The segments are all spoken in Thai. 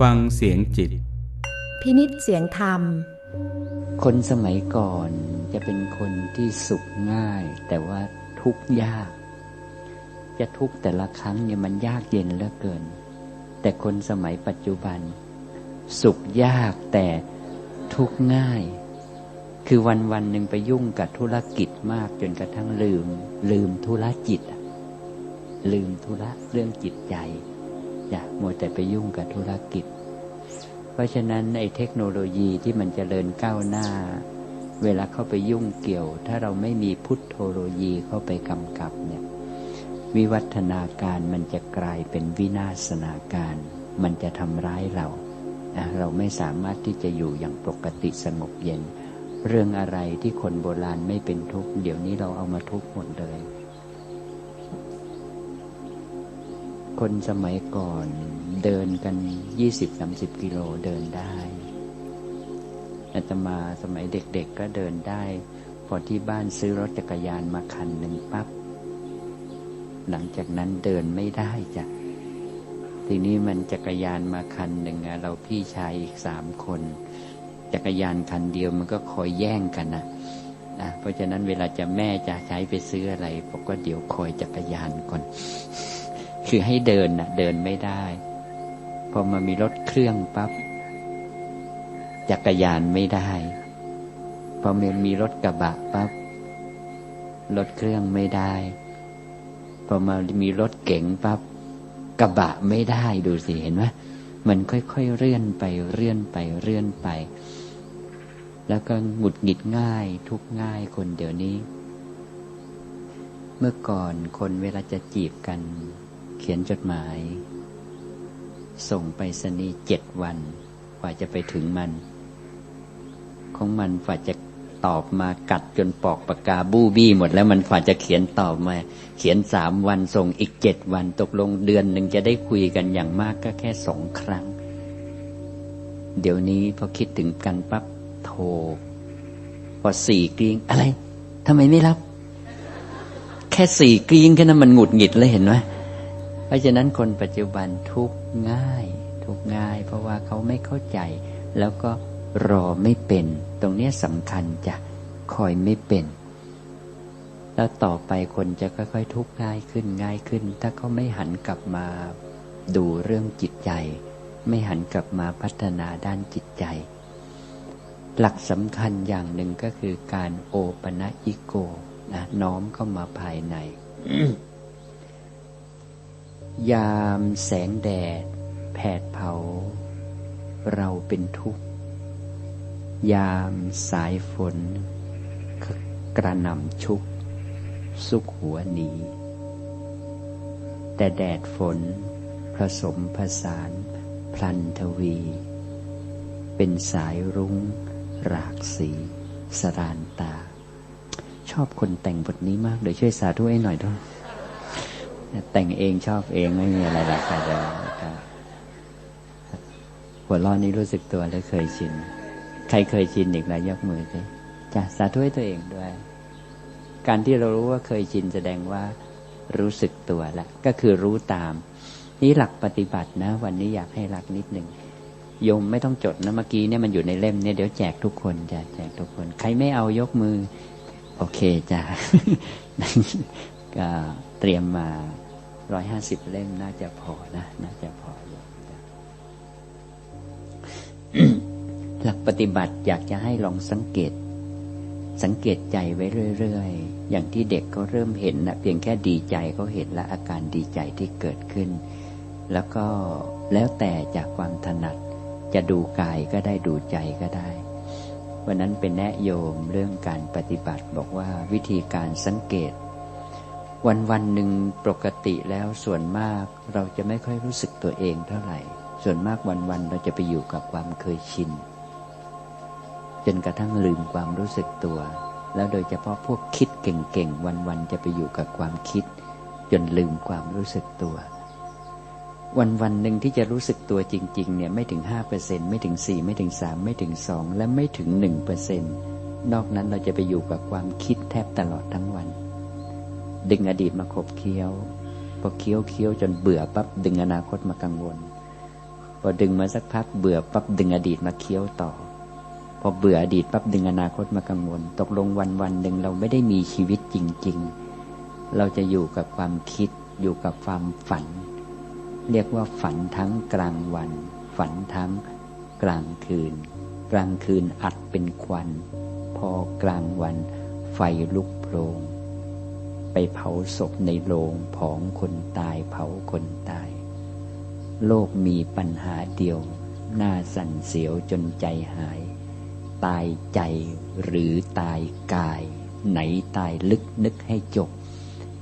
ฟังเสียงจิต พินิษเสียงธรรม คนสมัยก่อนจะเป็นคนที่สุขง่าย แต่ว่าทุกข์ยาก จะทุกข์แต่ละครั้งเนี่ยมันยากเย็นเหลือเกิน แต่คนสมัยปัจจุบัน สุขยากแต่ทุกข์ง่าย คือวันวันหนึ่งไปยุ่งกับธุรกิจมากจนกระทั่งลืม ลืมธุรจิตอะลืมธุระเรื่องจิตใจ อย่ามัวแต่ไปยุ่งกับธุรกิจ เพราะฉะนั้นไอ้เทคโนโลยีที่มันจเจริญก้าวหน้า เวลาเข้าไปยุ่งเกี่ยว ถ้าเราไม่มีพุทโธโลยีเข้าไปกำกับเนี่ยวิวัฒนาการมันจะกลายเป็นวินาศนาการ มันจะทำร้ายเรา เราไม่สามารถที่จะอยู่อย่างปกติสงบเย็น เรื่องอะไรที่คนโบราณไม่เป็นทุกข์ เดี๋ยวนี้เราเอามาทุกข์หมดเลย คนสมัยก่อนเดินกันยี่สิบสามสิบกิโลเดินได้อาตมาสมัยเด็กๆก็เดินได้ พอที่บ้านซื้อรถจักรยานมาคันหนึ่งปับ๊บหลังจากนั้นเดินไม่ได้จ้ะทีนี้มันจักรยานมาคันหนึ่งอะเราพี่ชายอีกสามคน จักรยานคันเดียวมันก็คอยแย่งกันนะนะเพราะฉะนั้นเวลาจะแม่จะใช้ไปซื้ออะไรบอกว่าเดี๋ยวคอยจักรยานก่อน คือให้เดินนะเดินไม่ได้ พอมามีรถเครื่องปับ๊บจักรยานไม่ได้ พอมันมีรถกระบะปับ๊บรถเครื่องไม่ได้ พอมามีรถเก๋งปับ๊บกระบะไม่ได้ดูสิเห็นไหมมันค่อยๆเลื่อนไปเลื่อนไปเลื่อนไป แล้วก็หงุดหงิดง่าย ทุกง่ายคนเดี๋ยวนี้ เมื่อก่อนคนเวลาจะจีบกัน ขียนจดหมาย ส่งไปสนีเจ็ดวันกว่าจะไปถึงมัน ของมันฝ่าจะตอบมากัดจนปอกปากกาบู้บี้หมดแล้วมันฝ่าจะเขียนตอบมา เขียนสามวันส่งอีกเจ็ดวันตกลงเดือนหนึ่งจะได้คุยกันอย่างมากก็แค่สองครั้ง เดี๋ยวนี้พอคิดถึงกันปั๊บโทรพอสี่กริ้งอะไรทำไมไม่รับ แค่สี่กริ้งแค่นั้นมันหงุดหงิดเลยเห็นไหม เพราะฉะนั้นคนปัจจุบันทุกข์ง่าย ทุกข์ง่าย เพราะว่าเขาไม่เข้าใจ แล้วก็รอไม่เป็น ตรงนี้สำคัญจะคอยไม่เป็น แล้วต่อไปคนจะค่อยๆ ทุกข์ง่ายขึ้นง่ายขึ้น ถ้าเขาไม่หันกลับมาดูเรื่องจิตใจ ไม่หันกลับมาพัฒนาด้านจิตใจ หลักสำคัญอย่างหนึ่งก็คือการโอปนะอิโกนะน้อมเข้ามาภายใน ยามแสงแดด แผดเผา เราเป็นทุกข์ ยามสายฝน กระหน่ำชุก สุขหัวหนี แต่แดดฝนผสมผสาน พลันทวี เป็นสายรุง้ง รากสี สรานตา ชอบคนแต่งบทนี้มากเลยวช่วยสาธุให้หน่อยด้วย แต่งเองชอบเองไม่มีอะไรหลักแต่จะหัวร้อนนี้รู้สึกตัวและเคยชิน ใครเคยชินอีกแล้วยกมือสิจะสาธุให้ตัวเองด้วย การที่เรารู้ว่าเคยชินแสดงว่ารู้สึกตัวแล้วก็คือรู้ตาม นี่หลักปฏิบัตินะ วันนี้อยากให้หลักนิดหนึ่งโยมไม่ต้องจดนะเมื่อกี้เนี่ยมันอยู่ในเล่มเนี่ยเดี๋ยวแจกทุกคนจะแจกทุกคน ใครไม่เอายกมือ โอเคจ้ะก็เตรียมมา ร้อยห้าสิบเล่มน่าจะพอนะ น่าจะพออยู่หลักปฏิบัติอยากจะให้ลองสังเกต สังเกตใจไว้เรื่อยๆ อย่างที่เด็กก็เริ่มเห็นนะเพียงแค่ดีใจก็เห็นและอาการดีใจที่เกิดขึ้น แล้วก็แล้วแต่จากความถนัด จะดูกายก็ได้ดูใจก็ได้วันนั้นเป็นแนะโยมเรื่องการปฏิบัติบอกว่าวิธีการสังเกต วันวันหนึ่งปกติแล้วส่วนมากเราจะไม่ค่อยรู้สึกตัวเองเท่าไหร่ ส่วนมากวันวันเราจะไปอยู่กับความเคยชิน จนกระทั่งลืมความรู้สึกตัว แล้วโดยเฉพาะพวกคิดเก่งๆวันๆจะไปอยู่กับความคิด จนลืมความรู้สึกตัว วันวันหนึ่งที่จะรู้สึกตัวจริงๆเนี่ยไม่ถึงห้าเปอร์เซ็นไม่ถึงสี่ไม่ถึงสามไม่ถึงสองและไม่ถึงหนึ่งเปอร์เซ็นนอกนั้นเราจะไปอยู่กับความคิดแทบตลอดทั้งวัน ดึงอดีตมาขบเคี้ยว พอเคี้ยวเคี้ยวจนเบื่อปั๊บดึงอนาคตมากังวล พอดึงมาสักพักเบื่อปั๊บดึงอดีตมาเคี้ยวต่อ พอเบื่ออดีตปั๊บดึงอนาคตมากังวล ตกลงวันวันหนึ่งเราไม่ได้มีชีวิตจริง ๆ เราจะอยู่กับความคิด อยู่กับความฝัน เรียกว่าฝันทั้งกลางวัน ฝันทั้งกลางคืน กลางคืนอัดเป็นควัน พอกลางวันไฟลุกโพลง ไปเผาศพในโรงผองคนตายเผาคนตาย โลกมีปัญหาเดียว หน้าสั่นเสียวจนใจหาย ตายใจหรือตายกาย ไหนตายลึกนึกให้จบ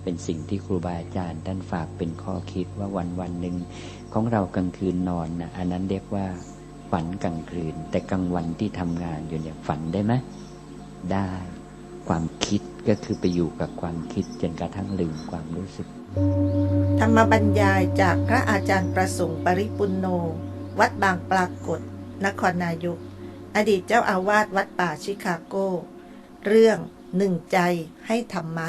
เป็นสิ่งที่ครูบาอาจารย์ท่านฝากเป็นข้อคิดว่าวันวันหนึ่งของเรากลางคืนนอนนะอันนั้นเรียกว่าฝันกลางคืน แต่กลางวันที่ทำงานอยู่เนี่ยฝันได้ไหมได้ คิดก็คือไปอยู่กับความคิดจนกระทั่งลืมความรู้สึก ธรรมบรรยายจากพระอาจารย์ประสงค์ปริปุนโน วัดบางปรากฏ นครนายก อดีตเจ้าอาวาสวัดป่าชิคาโก เรื่องหนึ่งใจให้ธรรมะ